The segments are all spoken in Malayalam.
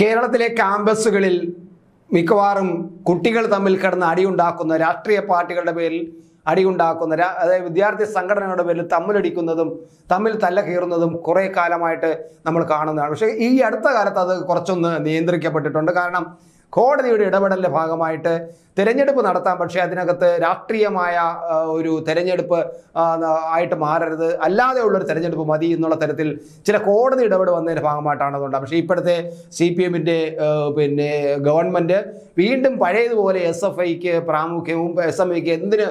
കേരളത്തിലെ ക്യാമ്പസുകളിൽ മിക്കവാറും കുട്ടികൾ തമ്മിൽ കിടന്ന് അടിയുണ്ടാക്കുന്ന രാഷ്ട്രീയ പാർട്ടികളുടെ പേരിൽ അടിയുണ്ടാക്കുന്ന അതായത് വിദ്യാർത്ഥി സംഘടനകളുടെ പേരിൽ തമ്മിലടിക്കുന്നതും തമ്മിൽ തല്ല കീറുന്നതും കുറേ കാലമായിട്ട് നമ്മൾ കാണുന്നതാണ്. പക്ഷേ ഈ അടുത്ത കാലത്ത് അത് കുറച്ചൊന്ന് നിയന്ത്രിക്കപ്പെട്ടിട്ടുണ്ട്. കാരണം കോടതിയുടെ ഇടപെടലിന്റെ ഭാഗമായിട്ട് തിരഞ്ഞെടുപ്പ് നടത്താം പക്ഷേ അതിനകത്ത് രാഷ്ട്രീയമായ ഒരു തെരഞ്ഞെടുപ്പ് ആയിട്ട് മാറരുത്. അല്ലാതെ ഉള്ളൊരു തെരഞ്ഞെടുപ്പ് മതി എന്നുള്ള തരത്തിൽ ചില കോടതി ഇടപെടൽ വന്നതിന്റെ ഭാഗമായിട്ടാണ് അതുകൊണ്ട്. പക്ഷേ ഇപ്പോഴത്തെ സി പി എമ്മിന്റെ പിന്നെ ഗവൺമെന്റ് വീണ്ടും പഴയതുപോലെ എസ് എഫ് ഐക്ക് പ്രാമുഖ്യവും എസ് എം ഐക്ക് എന്തിന്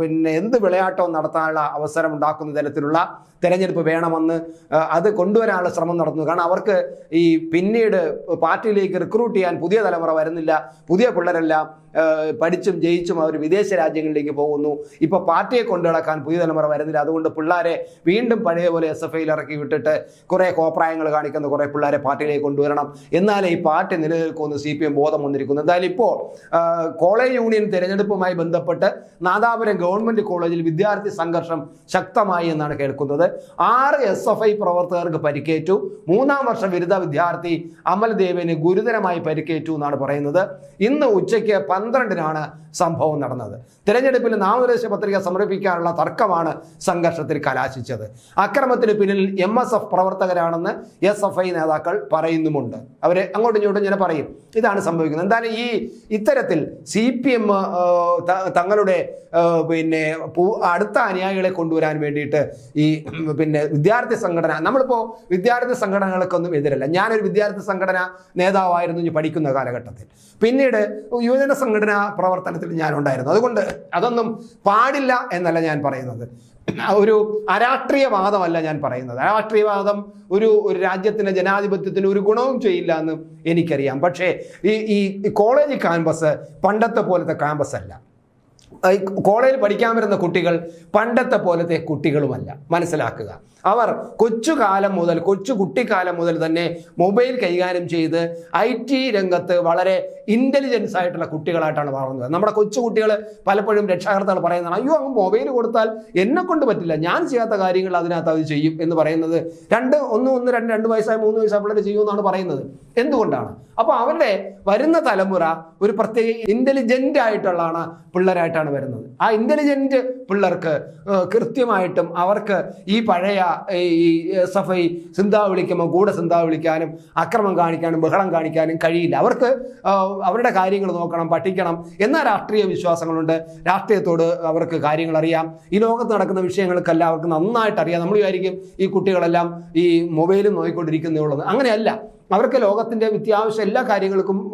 പിന്നെ എന്ത് വിളയാട്ടവും നടത്താനുള്ള അവസരം ഉണ്ടാക്കുന്ന തരത്തിലുള്ള തെരഞ്ഞെടുപ്പ് വേണമെന്ന് അത് കൊണ്ടുവരാനുള്ള ശ്രമം നടത്തുന്നു. കാരണം അവർക്ക് ഈ പിന്നീട് പാർട്ടിയിലേക്ക് റിക്രൂട്ട് ചെയ്യാൻ പുതിയ തലമുറ വരുന്നില്ല. പുതിയ പിള്ളേരെല്ലാം പഠിച്ചും ജയിച്ചും അവർ വിദേശ രാജ്യങ്ങളിലേക്ക് പോകുന്നു. ഇപ്പോൾ പാർട്ടിയെ കൊണ്ടു നടക്കാൻ പുതിയ തലമുറ വരുന്നില്ല. അതുകൊണ്ട് പിള്ളേരെ വീണ്ടും പഴയ പോലെ എസ് എഫ് ഐയിൽ ഇറക്കി വിട്ടിട്ട് കുറേ കോപ്രായങ്ങൾ കാണിക്കുന്ന കുറേ പിള്ളേരെ പാർട്ടിയിലേക്ക് കൊണ്ടുവരണം. എന്നാലേ ഈ പാർട്ടി നിലനിൽക്കുമെന്ന് സി പി എം ബോധം വന്നിരിക്കുന്നു. എന്തായാലും ഇപ്പോൾ കോളേജ് യൂണിയൻ തിരഞ്ഞെടുപ്പുമായി ബന്ധപ്പെട്ട് നാദാപുരം ഗവൺമെന്റ് കോളേജിൽ വിദ്യാർത്ഥി സംഘർഷം ശക്തമായി എന്നാണ് കേൾക്കുന്നത്. ആറ് എസ് എഫ് ഐ പ്രവർത്തകർക്ക് പരിക്കേറ്റു. മൂന്നാം വർഷ ബിരുദ വിദ്യാർത്ഥി അമൽ ദേവിന് ഗുരുതരമായി പരിക്കേറ്റു എന്നാണ് പറയുന്നത്. ഇന്ന് ഉച്ചയ്ക്ക് പന്ത്രണ്ടിനാണ് സംഭവം നടന്നത്. തിരഞ്ഞെടുപ്പിൽ നാമനിർദ്ദേശ പത്രിക സമർപ്പിക്കാനുള്ള തർക്കമാണ് സംഘർഷത്തിൽ കലാശിച്ചത്. അക്രമത്തിന് പിന്നിൽ എം എസ് എഫ് പ്രവർത്തകരാണെന്ന് എസ് എഫ് ഐ നേതാക്കൾ പറയുന്നുമുണ്ട്. അവർ അങ്ങോട്ടും ഇങ്ങോട്ടും ഇങ്ങനെ പറയും. ഇതാണ് സംഭവിക്കുന്നത്. എന്തായാലും ഈ ഇത്തരത്തിൽ സി പി എം തങ്ങളുടെ പിന്നെ അടുത്ത അനുയായികളെ കൊണ്ടുവരാൻ വേണ്ടിയിട്ട് ഈ പിന്നെ വിദ്യാർത്ഥി സംഘടന നമ്മളിപ്പോൾ വിദ്യാർത്ഥി സംഘടനകൾക്കൊന്നും എതിരല്ല. ഞാനൊരു വിദ്യാർത്ഥി സംഘടന നേതാവായിരുന്നു ഞാൻ പഠിക്കുന്ന കാലഘട്ടത്തിൽ. പിന്നീട് യുവജന സംഘടന പ്രവർത്തനത്തിൽ ഞാൻ ഉണ്ടായിരുന്നു അതുകൊണ്ട് അതൊന്നും പാടില്ല എന്നല്ല ഞാൻ പറയുന്നത്. ഒരു അരാഷ്ട്രീയവാദമല്ല ഞാൻ പറയുന്നത്. അരാഷ്ട്രീയവാദം ഒരു ഒരു രാജ്യത്തിന്റെ ജനാധിപത്യത്തിന് ഒരു ഗുണവും ചെയ്യില്ല എന്ന് എനിക്കറിയാം. പക്ഷേ ഈ ഈ കോളേജ് ക്യാമ്പസ് പണ്ടത്തെ പോലത്തെ ക്യാമ്പസ് അല്ല. കോളേജിൽ പഠിക്കാൻ വരുന്ന കുട്ടികൾ പണ്ടത്തെ പോലത്തെ കുട്ടികളുമല്ല. മനസ്സിലാക്കുക. അവർ കൊച്ചുകാലം മുതൽ കൊച്ചു കുട്ടിക്കാലം മുതൽ തന്നെ മൊബൈൽ കൈകാര്യം ചെയ്ത് ഐ ടി രംഗത്ത് വളരെ ഇന്റലിജൻസ് ആയിട്ടുള്ള കുട്ടികളായിട്ടാണ് വളർന്നത്. നമ്മുടെ കൊച്ചു കുട്ടികൾ പലപ്പോഴും രക്ഷാകർത്താക്കൾ പറയുന്നതാണ് അയ്യോ അങ്ങ് മൊബൈൽ കൊടുത്താൽ എന്നെ കൊണ്ട് പറ്റില്ല. ഞാൻ ചെയ്യാത്ത കാര്യങ്ങൾ അതിനകത്ത് അത് ചെയ്യും എന്ന് പറയുന്നത് രണ്ട് ഒന്ന് ഒന്ന് രണ്ട് രണ്ട് വയസ്സായ മൂന്ന് വയസ്സായ പിള്ളേർ ചെയ്യുമെന്നാണ് പറയുന്നത്. എന്തുകൊണ്ടാണ്? അപ്പോൾ അവരുടെ വരുന്ന തലമുറ ഒരു പ്രത്യേക ഇന്റലിജന്റ് ആയിട്ടുള്ളതാണ് പിള്ളേരായിട്ടാണ് വരുന്നത്. ആ ഇന്റലിജന്റ് പിള്ളേർക്ക് കൃത്യമായിട്ടും അവർക്ക് ഈ പഴയ ഈ സഫൈ എഫ് സിന്താ വിളിക്കുമ്പോൾ കൂടെ സിന്താ വിളിക്കാനും അക്രമം കാണിക്കാനും ബഹളം കാണിക്കാനും കഴിയില്ല. അവർക്ക് അവരുടെ കാര്യങ്ങൾ നോക്കണം പഠിക്കണം എന്ന രാഷ്ട്രീയ വിശ്വാസങ്ങളുണ്ട്. രാഷ്ട്രീയത്തോട് അവർക്ക് കാര്യങ്ങൾ അറിയാം ഈ ലോകത്ത് നടക്കുന്ന വിഷയങ്ങൾക്കെല്ലാം അവർക്ക് നന്നായിട്ട് അറിയാം നമ്മൾ വിചാരിക്കും ഈ കുട്ടികളെല്ലാം ഈ മൊബൈലും നോക്കിക്കൊണ്ടിരിക്കുന്നേ ഉള്ളത് അങ്ങനെയല്ല. അവർക്ക് ലോകത്തിന്റെ അത്യാവശ്യം എല്ലാ കാര്യങ്ങൾക്കും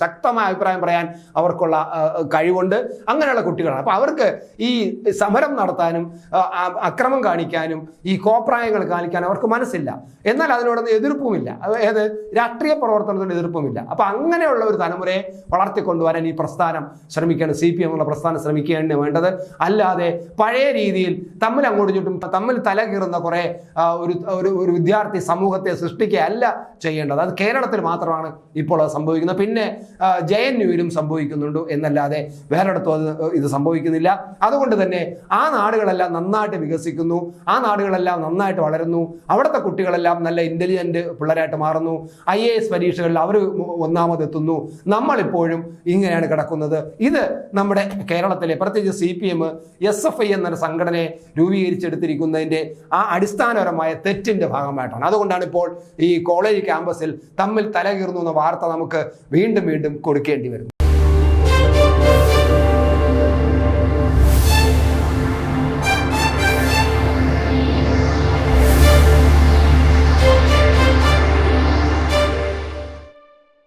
ശക്തമായ അഭിപ്രായം പറയാൻ അവർക്കുള്ള കഴിവുണ്ട്. അങ്ങനെയുള്ള കുട്ടികളാണ്. അപ്പോൾ അവർക്ക് ഈ സമരം നടത്താനും അക്രമം കാണിക്കാനും ഈ കോപ്രായങ്ങൾ കാണിക്കാനും അവർക്ക് മനസ്സില്ല. എന്നാൽ അതിനോട് എതിർപ്പുമില്ല. അതായത് രാഷ്ട്രീയ പ്രവർത്തനത്തിന് എതിർപ്പുമില്ല. അപ്പോൾ അങ്ങനെയുള്ള ഒരു തലമുറയെ വളർത്തിക്കൊണ്ടുവരാൻ ഈ പ്രസ്ഥാനം ശ്രമിക്കുകയാണ്. സി പി എം എന്നുള്ള പ്രസ്ഥാനം ശ്രമിക്കുകയാണ് വേണ്ടത്. അല്ലാതെ പഴയ രീതിയിൽ തമ്മിൽ അങ്ങോട്ടും ചുറ്റും തമ്മിൽ തലകീറുന്ന കുറേ ഒരു ഒരു വിദ്യാർത്ഥി സമൂഹത്തെ സൃഷ്ടിക്കുകയല്ല ചെയ്യേണ്ടത്. അത് കേരളത്തിൽ മാത്രമാണ് ഇപ്പോൾ അത് സംഭവിക്കുന്നത്. പിന്നെ ജെ എൻ യുവിലും സംഭവിക്കുന്നുണ്ട് എന്നല്ലാതെ വേറെടുത്തും അത് ഇത് സംഭവിക്കുന്നില്ല. അതുകൊണ്ട് തന്നെ ആ നാടുകളെല്ലാം നന്നായിട്ട് വികസിക്കുന്നു. ആ നാടുകളെല്ലാം നന്നായിട്ട് വളരുന്നു. അവിടുത്തെ കുട്ടികളെല്ലാം നല്ല ഇന്റലിജന്റ് പിള്ളേരായിട്ട് മാറുന്നു. ഐ എ എസ് പരീക്ഷകളിൽ അവർ ഒന്നാമതെത്തുന്നു. നമ്മളിപ്പോഴും ഇങ്ങനെയാണ് കിടക്കുന്നത്. ഇത് നമ്മുടെ കേരളത്തിലെ പ്രത്യേകിച്ച് C P M S F I എന്നൊരു സംഘടനയെ രൂപീകരിച്ചെടുത്തിരിക്കുന്നതിന്റെ ആ അടിസ്ഥാനപരമായ തെറ്റിന്റെ ഭാഗമായിട്ടാണ്. അതുകൊണ്ടാണ് ഇപ്പോൾ ഈ കോളേജ് ക്യാമ്പസിൽ തമ്മിൽ തലകീർന്നു എന്ന വാർത്ത നമുക്ക് വീണ്ടും വീണ്ടും കൊടുക്കേണ്ടി വരുന്നത്